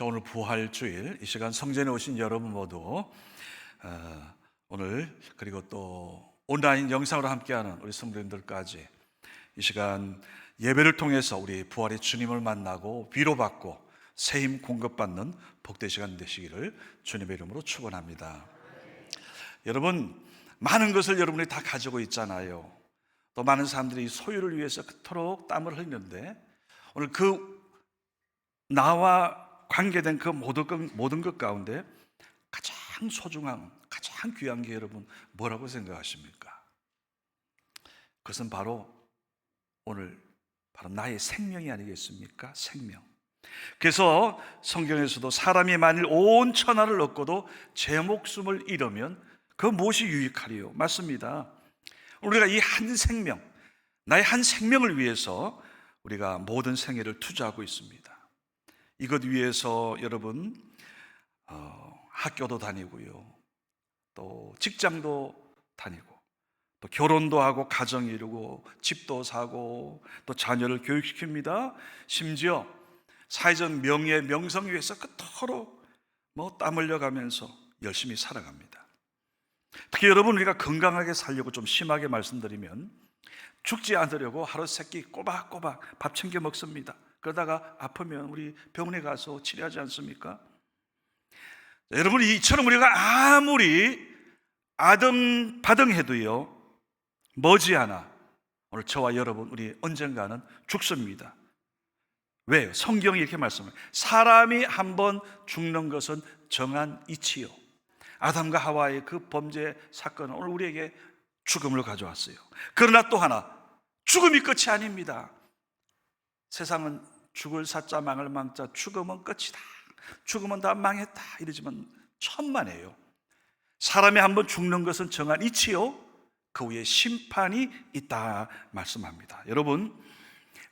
자, 오늘 부활주일 이 시간 성전에 오신 여러분 모두 어, 오늘 그리고 또 온라인 영상으로 함께하는 우리 성도님들까지 이 시간 예배를 통해서 우리 부활의 주님을 만나고 위로받고 새 힘 공급받는 복된 시간 되시기를 주님의 이름으로 축원합니다. 여러분 많은 것을 여러분이 다 가지고 있잖아요. 또 많은 사람들이 소유를 위해서 그토록 땀을 흘리는데 오늘 그 나와 관계된 그 모든 것, 모든 것 가운데 가장 소중한 가장 귀한 게 여러분 뭐라고 생각하십니까? 그것은 바로 오늘 바로 나의 생명이 아니겠습니까? 생명. 그래서 성경에서도 사람이 만일 온 천하를 얻고도 제 목숨을 잃으면 그 무엇이 유익하리요? 맞습니다. 우리가 이 한 생명, 나의 한 생명을 위해서 우리가 모든 생애를 투자하고 있습니다. 이것 위해서 여러분 어, 학교도 다니고요, 또 직장도 다니고, 또 결혼도 하고 가정 이루고 집도 사고 또 자녀를 교육시킵니다. 심지어 사회적 명예 명성 위해서 그토록 뭐 땀 흘려가면서 열심히 살아갑니다. 특히 여러분 우리가 건강하게 살려고 좀 심하게 말씀드리면 죽지 않으려고 하루 세끼 꼬박꼬박 밥 챙겨 먹습니다. 그러다가 아프면 우리 병원에 가서 치료하지 않습니까? 여러분 이처럼 우리가 아무리 아등 바등해도요 머지않아 오늘 저와 여러분 우리 언젠가는 죽습니다. 왜요? 성경이 이렇게 말씀해요. 사람이 한 번 죽는 것은 정한 이치요. 아담과 하와의 그 범죄 사건은 오늘 우리에게 죽음을 가져왔어요. 그러나 또 하나 죽음이 끝이 아닙니다. 세상은 죽을 사자 망을 망자 죽음은 끝이다. 죽음은 다 망했다. 이러지만 천만에요. 사람이 한번 죽는 것은 정한 이치요. 그 후에 심판이 있다 말씀합니다. 여러분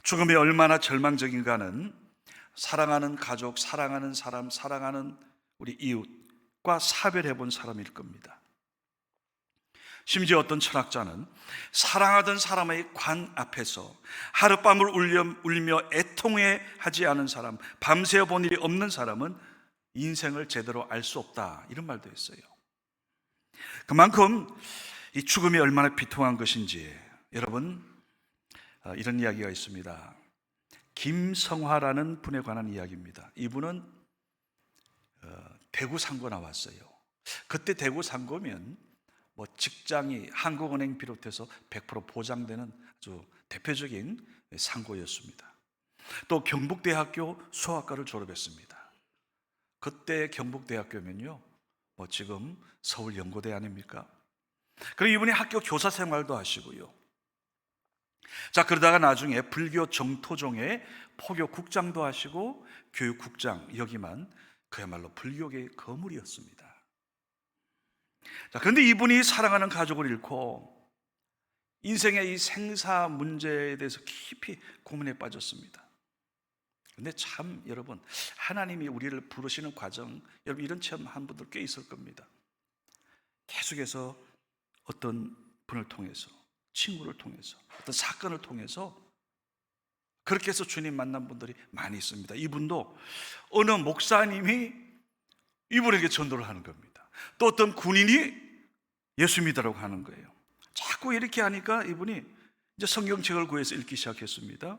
죽음이 얼마나 절망적인가는 사랑하는 가족, 사랑하는 사람, 사랑하는 우리 이웃과 사별해 본 사람일 겁니다. 심지어 어떤 철학자는 사랑하던 사람의 관 앞에서 하룻밤을 울려, 울며 애통해 하지 않은 사람, 밤새 본 일이 없는 사람은 인생을 제대로 알 수 없다. 이런 말도 했어요. 그만큼 이 죽음이 얼마나 비통한 것인지 여러분 어, 이런 이야기가 있습니다. 김성화라는 분에 관한 이야기입니다. 이분은 어, 대구 상고 나왔어요. 그때 대구 상고면 뭐 직장이 한국은행 비롯해서 100% 보장되는 아주 대표적인 상고였습니다. 또 경북대학교 수학과를 졸업했습니다. 그때 경북대학교면요, 뭐 지금 서울 연고대 아닙니까? 그리고 이분이 학교 교사 생활도 하시고요. 자, 그러다가 나중에 불교 정토종의 포교국장도 하시고 교육국장 여기만 그야말로 불교계의 거물이었습니다. 자, 그런데 이분이 사랑하는 가족을 잃고 인생의 이 생사 문제에 대해서 깊이 고민에 빠졌습니다. 근데 참 여러분 하나님이 우리를 부르시는 과정 여러분 이런 체험 한 분들 꽤 있을 겁니다. 계속해서 어떤 분을 통해서 친구를 통해서 어떤 사건을 통해서 그렇게 해서 주님 만난 분들이 많이 있습니다. 이분도 어느 목사님이 이분에게 전도를 하는 겁니다. 또 어떤 군인이 예수 믿으라고 하는 거예요. 자꾸 이렇게 하니까 이분이 이제 성경책을 구해서 읽기 시작했습니다.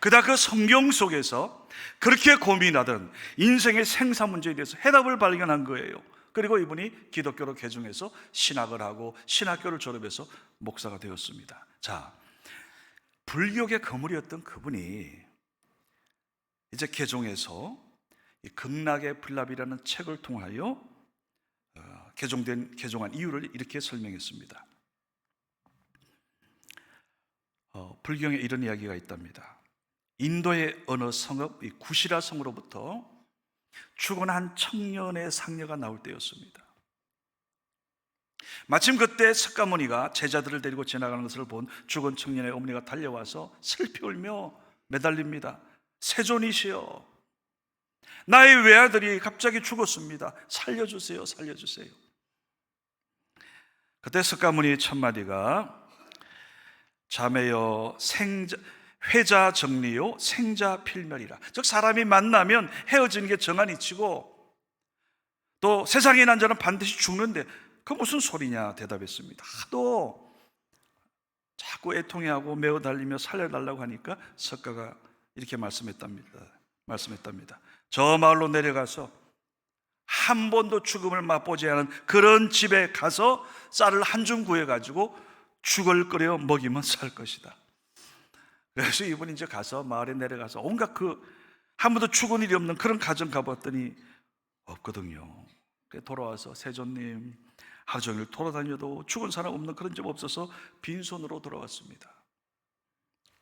그다 그 성경 속에서 그렇게 고민하던 인생의 생사 문제에 대해서 해답을 발견한 거예요. 그리고 이분이 기독교로 개종해서 신학을 하고 신학교를 졸업해서 목사가 되었습니다. 자, 불교계 거물이었던 그분이 이제 개종해서 극락의 불납이라는 책을 통하여 어, 개종된 개종한 이유를 이렇게 설명했습니다. 어, 불경에 이런 이야기가 있답니다. 인도의 어느 성읍 이 구시라 성으로부터 죽은 한 청년의 상녀가 나올 때였습니다. 마침 그때 석가모니가 제자들을 데리고 지나가는 것을 본 죽은 청년의 어머니가 달려와서 슬피 울며 매달립니다. 세존이시여, 나의 외아들이 갑자기 죽었습니다. 살려주세요, 살려주세요. 그때 석가모니 첫마디가 자매여 생자, 회자 정리요 생자 필멸이라. 즉 사람이 만나면 헤어지는 게 정한 이치고 또 세상에 난 자는 반드시 죽는데 그 무슨 소리냐 대답했습니다. 하도 자꾸 애통해하고 매어 달리며 살려달라고 하니까 석가가 이렇게 말씀했답니다. 말씀했답니다. 저 마을로 내려가서 한 번도 죽음을 맛보지 않은 그런 집에 가서 쌀을 한 줌 구해가지고 죽을 끓여 먹이면 살 것이다. 그래서 이분이 이제 가서 마을에 내려가서 온갖 그 한 번도 죽은 일이 없는 그런 가정 가봤더니 없거든요. 돌아와서 세존님 하루 종일 돌아다녀도 죽은 사람 없는 그런 집 없어서 빈손으로 돌아왔습니다.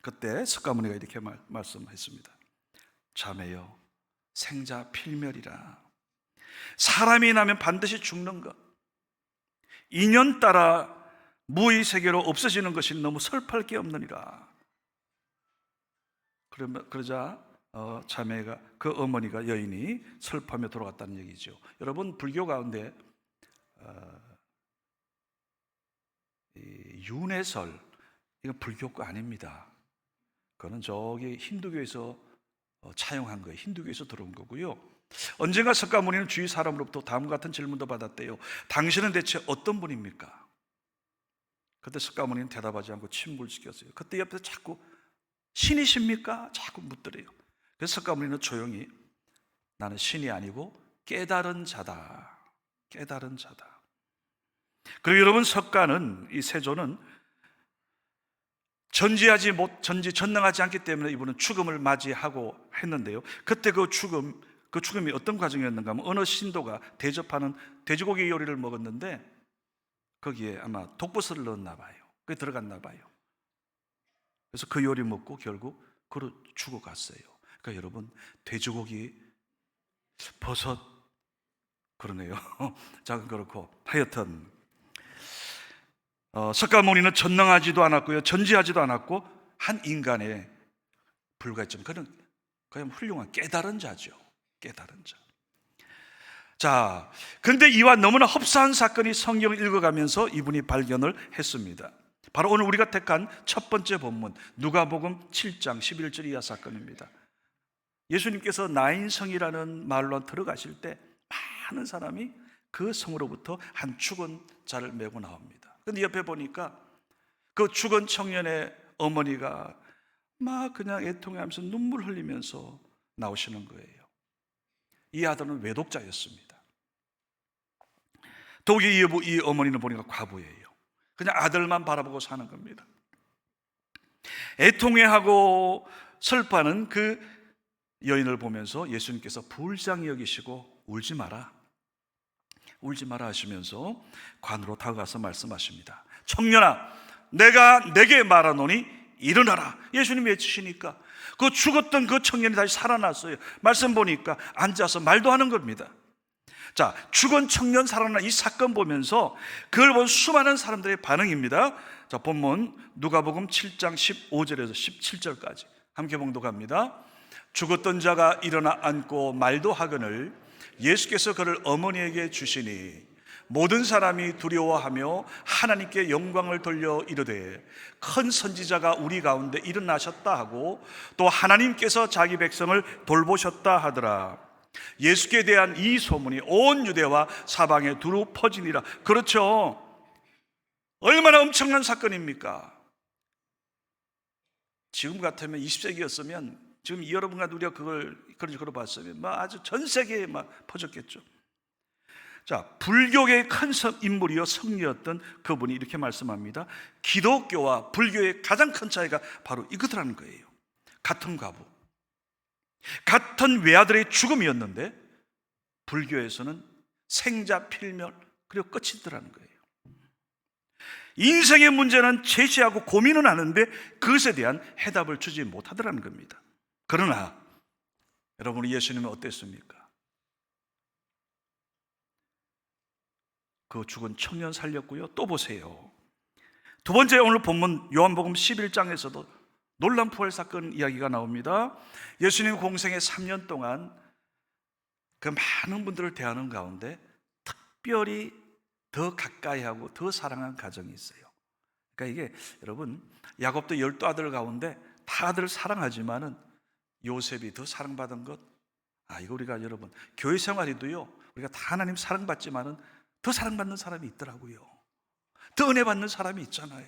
그때 석가모니가 이렇게 말, 말씀했습니다. 자매여 생자 필멸이라 사람이 나면 반드시 죽는 것 인연 따라 무의 세계로 없어지는 것이 너무 설팔 게 없느니라 그러자 어, 자매가 그 어머니가 여인이 슬퍼하며 돌아갔다는 얘기죠. 여러분 불교 가운데 어, 이 윤회설 이건 불교 거 아닙니다. 그거는 저기 힌두교에서 어, 차용한 거예요. 힌두교에서 들어온 거고요. 언젠가 석가모니는 주위 사람으로부터 다음과 같은 질문도 받았대요. 당신은 대체 어떤 분입니까? 그때 석가모니는 대답하지 않고 침묵을 지켰어요. 그때 옆에서 자꾸 신이십니까? 자꾸 묻더래요. 그래서 석가모니는 조용히 나는 신이 아니고 깨달은 자다. 깨달은 자다. 그리고 여러분 석가는 이 세조는 전지하지 못 전지 전능하지 않기 때문에 이분은 죽음을 맞이하고 했는데요. 그때 그 죽음 그 죽음이 어떤 과정이었는가 하면 어느 신도가 대접하는 돼지고기 요리를 먹었는데 거기에 아마 독버섯을 넣었나 봐요. 그게 들어갔나 봐요. 그래서 그 요리 먹고 결국 그로 죽어갔어요. 그러니까 여러분 돼지고기 버섯 그러네요. 자 그렇고 하여튼 어, 석가모니는 전능하지도 않았고요, 전지하지도 않았고 한 인간에 불과했죠. 그는 그냥 훌륭한 깨달은 자죠. 깨달은 자. 자, 근데 이와 너무나 흡사한 사건이 성경을 읽어가면서 이분이 발견을 했습니다. 바로 오늘 우리가 택한 첫 번째 본문 누가복음 7장 11절 이하 사건입니다. 예수님께서 나인성이라는 말로 들어가실 때 많은 사람이 그 성으로부터 한 죽은 자를 메고 나옵니다. 근데 옆에 보니까 그 죽은 청년의 어머니가 막 그냥 애통해하면서 눈물 흘리면서 나오시는 거예요. 이 아들은 외독자였습니다. 더욱이 이 어머니는 보니까 과부예요. 그냥 아들만 바라보고 사는 겁니다. 애통해하고 슬퍼하는 그 여인을 보면서 예수님께서 불쌍히 여기시고 울지 마라. 울지 마라 하시면서 관으로 다가가서 말씀하십니다. 청년아, 내가 내게 말하노니 일어나라. 예수님이 외치시니까 그 죽었던 그 청년이 다시 살아났어요. 말씀 보니까 앉아서 말도 하는 겁니다. 자, 죽은 청년 살아난 이 사건 보면서 그걸 본 수많은 사람들의 반응입니다. 자, 본문 누가복음 7장 15절에서 17절까지 함께 봉독합니다. 죽었던 자가 일어나 앉고 말도 하거늘 예수께서 그를 어머니에게 주시니 모든 사람이 두려워하며 하나님께 영광을 돌려 이르되 큰 선지자가 우리 가운데 일어나셨다 하고 또 하나님께서 자기 백성을 돌보셨다 하더라. 예수께 대한 이 소문이 온 유대와 사방에 두루 퍼지니라. 그렇죠. 얼마나 엄청난 사건입니까? 지금 같으면 20세기였으면 지금 여러분과 우리가 그걸 그런 식으로 봤으면 막 아주 전 세계에 막 퍼졌겠죠. 자, 불교의 큰 인물이요 성리였던 그분이 이렇게 말씀합니다. 기독교와 불교의 가장 큰 차이가 바로 이것이라는 거예요. 같은 과부, 같은 외아들의 죽음이었는데 불교에서는 생자 필멸 그리고 끝이더라는 거예요. 인생의 문제는 제시하고 고민은 하는데 그것에 대한 해답을 주지 못하더라는 겁니다. 그러나 여러분 예수님은 어땠습니까? 그 죽은 청년 살렸고요. 또 보세요. 두 번째 오늘 본문 요한복음 11장에서도 놀란 부활 사건 이야기가 나옵니다. 예수님 공생의 3년 동안 그 많은 분들을 대하는 가운데 특별히 더 가까이 하고 더 사랑한 가정이 있어요. 그러니까 이게 여러분 야곱도 열두 아들 가운데 다들 사랑하지만은 요셉이 더 사랑받은 것. 아, 이거 우리가 여러분 교회 생활에도요. 우리가 다 하나님 사랑받지만은 더 사랑받는 사람이 있더라고요. 더 은혜 받는 사람이 있잖아요.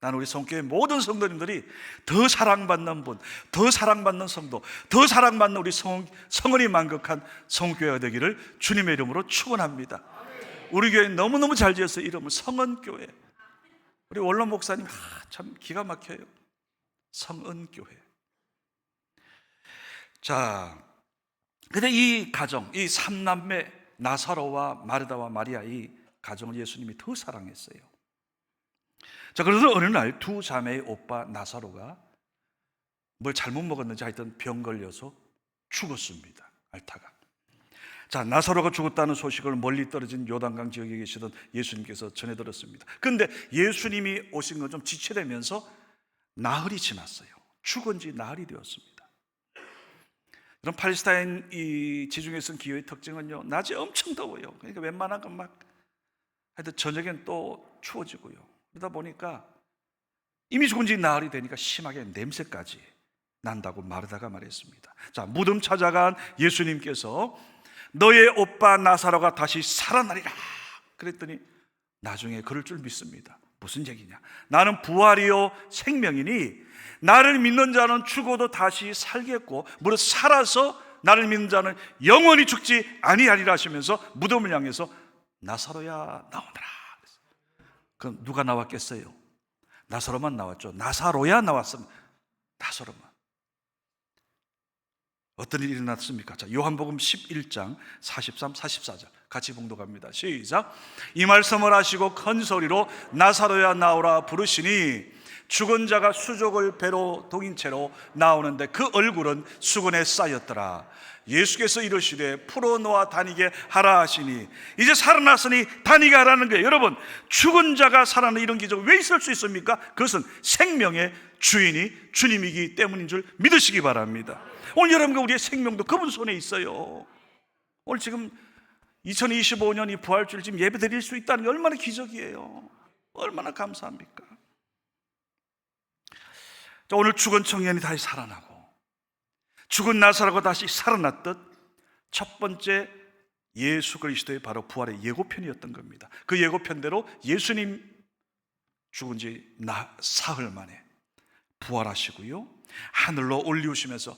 나는 우리 성교회 모든 성도님들이 더 사랑받는 분, 더 사랑받는 성도, 더 사랑받는 우리 성, 성은이 만극한 성교회가 되기를 주님의 이름으로 축원합니다. 우리 교회 너무너무 잘 지었어요. 이름은 성은교회. 우리 원로 목사님 아, 참 기가 막혀요. 성은교회. 자, 근데 이 가정, 이 삼남매 나사로와 마르다와 마리아 이 가정을 예수님이 더 사랑했어요. 자, 그래서 어느 날 두 자매의 오빠 나사로가 뭘 잘못 먹었는지 하여튼 병 걸려서 죽었습니다. 알타가. 자, 나사로가 죽었다는 소식을 멀리 떨어진 요단강 지역에 계시던 예수님께서 전해 들었습니다. 근데 예수님이 오신 건 좀 지체되면서 나흘이 지났어요. 죽은 지 나흘이 되었습니다. 이런 팔레스타인 이 지중해성 기후의 특징은요, 낮에 엄청 더워요. 그러니까 웬만한 건 막, 하여튼 저녁엔 또 추워지고요. 그러다 보니까 이미 죽은 지 나흘이 되니까 심하게 냄새까지 난다고 마르다가 말했습니다. 자, 무덤 찾아간 예수님께서 너의 오빠 나사로가 다시 살아나리라. 그랬더니 나중에 그럴 줄 믿습니다. 무슨 얘기냐? 나는 부활이요 생명이니 나를 믿는 자는 죽어도 다시 살겠고 무릇 살아서 나를 믿는 자는 영원히 죽지 아니하리라 하시면서 무덤을 향해서 나사로야 나오너라. 그럼 누가 나왔겠어요? 나사로만 나왔죠. 나사로야 나왔습니다. 나사로만. 어떤 일이 일어났습니까? 자, 요한복음 11장 43, 44절 같이 봉독합니다. 시작. 이 말씀을 하시고 큰 소리로 나사로야 나오라 부르시니 죽은 자가 수족을 배로 동인 채로 나오는데 그 얼굴은 수건에 쌓였더라. 예수께서 이르시되 풀어놓아 다니게 하라 하시니 이제 살아났으니 다니게 하라는 거예요. 여러분 죽은 자가 살아나는 이런 기적 왜 있을 수 있습니까? 그것은 생명의 주인이 주님이기 때문인 줄 믿으시기 바랍니다. 오늘 여러분과 우리의 생명도 그분 손에 있어요. 오늘 지금 2025년 이 부활주를 지금 예배 드릴 수 있다는 게 얼마나 기적이에요. 얼마나 감사합니까? 자, 오늘 죽은 청년이 다시 살아나고 죽은 나사로가 다시 살아났듯 첫 번째 예수 그리스도의 바로 부활의 예고편이었던 겁니다. 그 예고편대로 예수님 죽은 지 나, 사흘 만에 부활하시고요. 하늘로 올리우시면서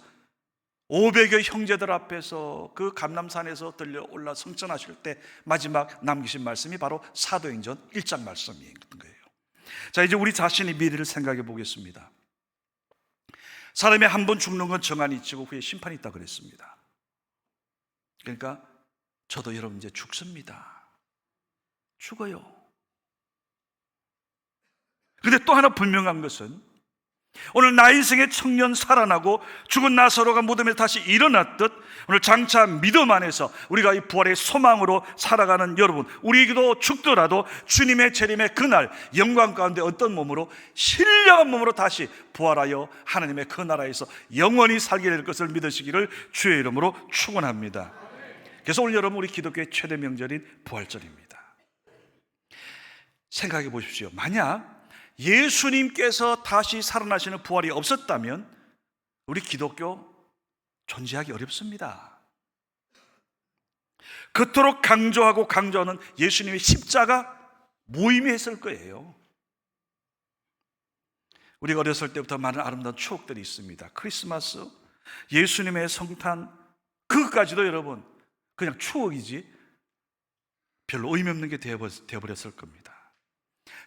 500여 형제들 앞에서 그 감남산에서 들려 올라 성천하실 때 마지막 남기신 말씀이 바로 사도행전 1장 말씀인 거예요. 자, 이제 우리 자신의 미래를 생각해 보겠습니다. 사람이 한 번 죽는 건 정한이 있고 후에 심판이 있다 그랬습니다. 그러니까 저도 여러분 이제 죽습니다. 죽어요. 근데 또 하나 분명한 것은 오늘 나 인생의 청년 살아나고 죽은 나사로가 무덤에 다시 일어났듯 오늘 장차 믿음 안에서 우리가 이 부활의 소망으로 살아가는 여러분 우리에게도 죽더라도 주님의 재림의 그날 영광 가운데 어떤 몸으로 신령한 몸으로 다시 부활하여 하나님의 그 나라에서 영원히 살게 될 것을 믿으시기를 주의 이름으로 축원합니다. 그래서 오늘 여러분 우리 기독교의 최대 명절인 부활절입니다. 생각해 보십시오. 만약 예수님께서 다시 살아나시는 부활이 없었다면 우리 기독교 존재하기 어렵습니다. 그토록 강조하고 강조하는 예수님의 십자가 무의미했을 거예요. 우리가 어렸을 때부터 많은 아름다운 추억들이 있습니다. 크리스마스, 예수님의 성탄, 그것까지도 여러분 그냥 추억이지 별로 의미 없는 게 되어버렸을 겁니다.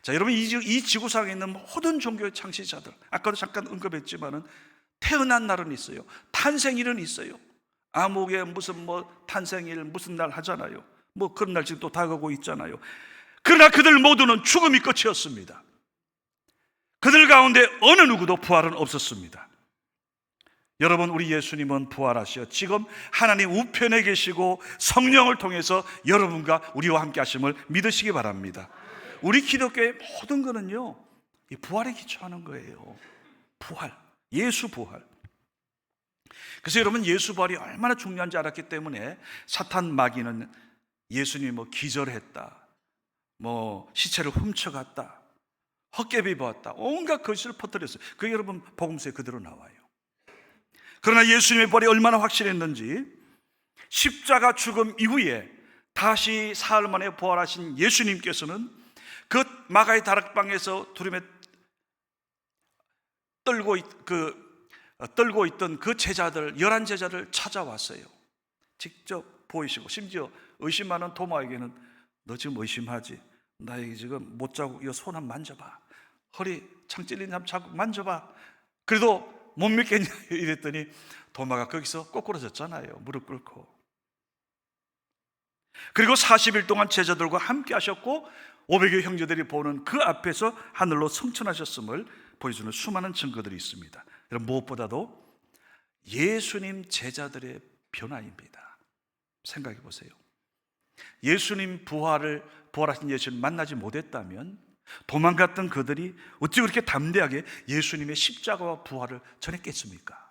자, 여러분 이, 이 지구상에 있는 모든 종교의 창시자들, 아까도 잠깐 언급했지만은 태어난 날은 있어요. 탄생일은 있어요. 암흑에 무슨 뭐 탄생일 무슨 날 하잖아요. 뭐 그런 날 지금 또 다가오고 있잖아요. 그러나 그들 모두는 죽음이 끝이었습니다. 그들 가운데 어느 누구도 부활은 없었습니다. 여러분, 우리 예수님은 부활하시어 지금 하나님 우편에 계시고 성령을 통해서 여러분과 우리와 함께 하심을 믿으시기 바랍니다. 우리 기독교의 모든 거는요, 이 부활에 기초하는 거예요. 부활. 예수 부활. 그래서 여러분 예수 부활이 얼마나 중요한지 알았기 때문에 사탄 마귀는 예수님이 뭐 기절했다. 뭐 시체를 훔쳐갔다. 헛개비 보았다. 온갖 것을 퍼뜨렸어요. 그게 여러분 복음서에 그대로 나와요. 그러나 예수님의 벌이 얼마나 확실했는지 십자가 죽음 이후에 다시 사흘 만에 부활하신 예수님께서는 그 마가의 다락방에서 두림에 떨고 있, 그 어, 떨고 있던 그 제자들 열한 제자를 찾아왔어요. 직접 보이시고 심지어 의심하는 도마에게는 너 지금 의심하지? 나에게 지금 못 자고 이 손 한번 만져봐. 허리 창 찔린 한번 자꾸 만져봐. 그래도 못 믿겠냐 이랬더니 도마가 거기서 꼬꾸러졌잖아요. 무릎 꿇고. 그리고 40일 동안 제자들과 함께 하셨고 500여 형제들이 보는 그 앞에서 하늘로 성천하셨음을 보여주는 수많은 증거들이 있습니다. 여러분 무엇보다도 예수님 제자들의 변화입니다. 생각해 보세요. 예수님 부활을 부활하신 예수님 만나지 못했다면 도망갔던 그들이 어찌 그렇게 담대하게 예수님의 십자가와 부활을 전했겠습니까?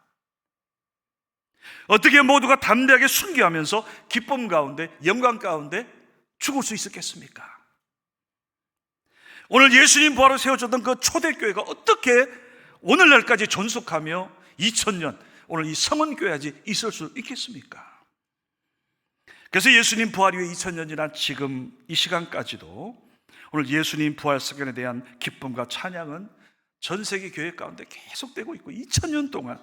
어떻게 모두가 담대하게 순교하면서 기쁨 가운데 영광 가운데 죽을 수 있었겠습니까? 오늘 예수님 부활을 세워줬던 그 초대교회가 어떻게 오늘날까지 존속하며 2000년 오늘 이 성원교회까지 있을 수 있겠습니까? 그래서 예수님 부활 이후에 2000년 지난 지금 이 시간까지도 오늘 예수님 부활 사건에 대한 기쁨과 찬양은 전 세계 교회 가운데 계속되고 있고 2000년 동안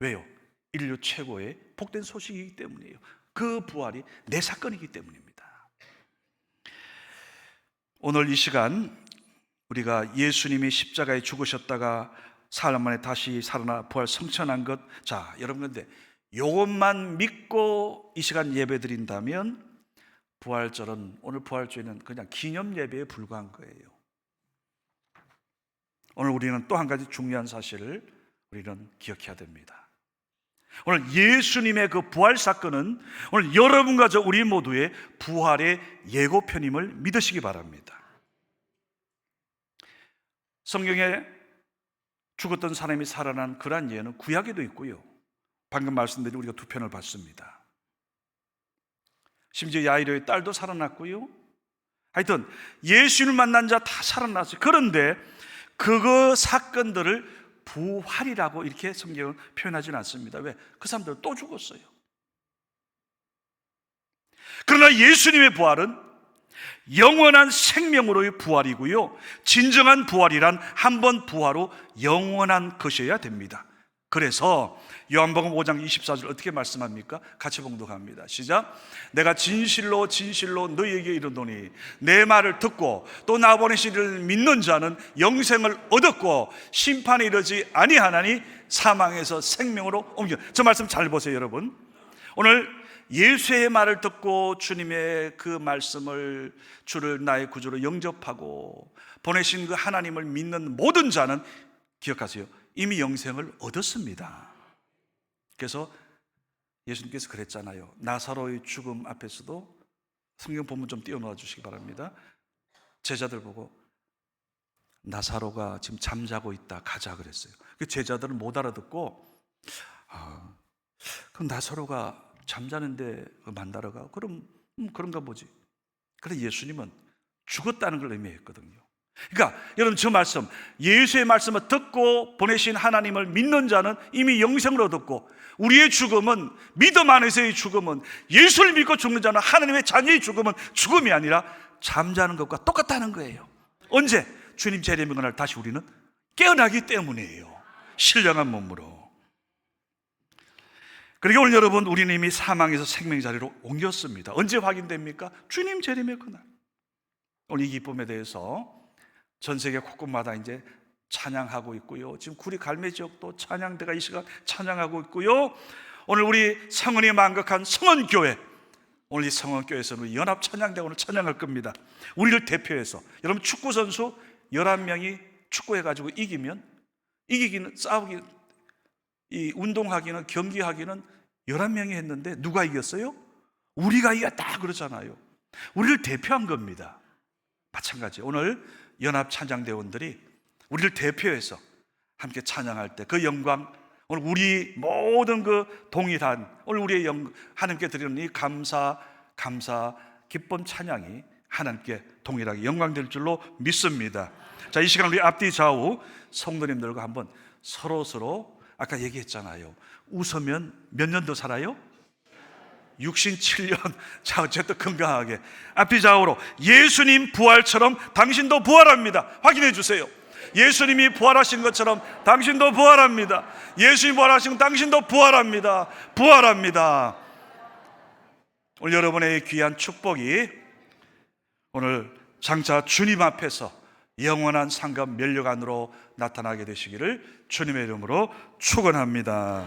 왜요? 인류 최고의 복된 소식이기 때문이에요. 그 부활이 내 사건이기 때문입니다. 오늘 이 시간 우리가 예수님이 십자가에 죽으셨다가 사흘 만에 다시 살아나 부활 성천한 것. 자, 여러분 근데 요것만 믿고 이 시간 예배 드린다면 부활절은 오늘 부활주에는 그냥 기념 예배에 불과한 거예요. 오늘 우리는 또 한 가지 중요한 사실을 우리는 기억해야 됩니다. 오늘 예수님의 그 부활 사건은 오늘 여러분과 저 우리 모두의 부활의 예고편임을 믿으시기 바랍니다. 성경에 죽었던 사람이 살아난 그러한 예는 구약에도 있고요. 방금 말씀드린 우리가 두 편을 봤습니다. 심지어 야이로의 딸도 살아났고요. 하여튼 예수를 만난 자 다 살아났어요. 그런데 그거 사건들을 부활이라고 이렇게 성경은 표현하지는 않습니다. 왜? 그 사람들은 또 죽었어요. 그러나 예수님의 부활은 영원한 생명으로의 부활이고요. 진정한 부활이란 한 번 부활로 영원한 것이어야 됩니다. 그래서 요한복음 5장 24절 어떻게 말씀합니까? 같이 봉독합니다. 시작. 내가 진실로 진실로 너희에게 이르노니 내 말을 듣고 또 나 보내시를 믿는 자는 영생을 얻었고 심판에 이르지 아니하나니 사망에서 생명으로 옮겨. 저 말씀 잘 보세요, 여러분. 오늘 예수의 말을 듣고 주님의 그 말씀을 주를 나의 구주로 영접하고 보내신 그 하나님을 믿는 모든 자는 기억하세요. 이미 영생을 얻었습니다. 그래서 예수님께서 그랬잖아요. 나사로의 죽음 앞에서도 성경 본문 좀 띄워놓아 주시기 바랍니다. 제자들 보고 나사로가 지금 잠자고 있다 가자 그랬어요. 그 제자들은 못 알아듣고 아, 그럼 나사로가 잠자는데 만나러 가 그럼 음, 그런가 보지. 그래 예수님은 죽었다는 걸 의미했거든요. 그러니까 여러분 저 말씀 예수의 말씀을 듣고 보내신 하나님을 믿는 자는 이미 영생을 얻었고 우리의 죽음은 믿음 안에서의 죽음은 예수를 믿고 죽는 자는 하나님의 자녀의 죽음은 죽음이 아니라 잠자는 것과 똑같다는 거예요. 언제 주님 재림의 날 다시 우리는 깨어나기 때문이에요. 신령한 몸으로. 그리고 오늘 여러분 우리는 이미 사망에서 생명 자리로 옮겼습니다. 언제 확인됩니까? 주님 재림의 그날. 오늘 이 기쁨에 대해서 전 세계 곳곳마다 이제 찬양하고 있고요. 지금 구리 갈매 지역도 찬양대가 이 시간 찬양하고 있고요. 오늘 우리 성은이 만극한 성은교회 오늘 이 성은교회에서는 연합 찬양대 오늘 찬양할 겁니다. 우리를 대표해서 여러분 축구 선수 11명이 축구해 가지고 이기면 이기기는 싸우기 이 운동하기는 경기하기는 11명이 했는데 누가 이겼어요? 우리가 이겼다 그러잖아요. 우리를 대표한 겁니다. 마찬가지. 오늘 연합 찬양대원들이 우리를 대표해서 함께 찬양할 때 그 영광 오늘 우리 모든 그 동일한 오늘 우리의 영 하나님께 드리는 이 감사 감사 기쁨 찬양이 하나님께 동일하게 영광될 줄로 믿습니다. 자, 이 시간 우리 앞뒤 좌우 성도님들과 한번 서로 서로 아까 얘기했잖아요. 웃으면 몇 년 더 살아요? 67년. 자, 어쨌든 건강하게. 앞뒤 좌우로 예수님 부활처럼 당신도 부활합니다. 확인해 주세요. 예수님이 부활하신 것처럼 당신도 부활합니다. 예수님 부활하신 것 당신도 부활합니다. 부활합니다. 오늘 여러분의 귀한 축복이 오늘 장차 주님 앞에서 영원한 면력 안으로 나타나게 되시기를 주님의 이름으로 축원합니다.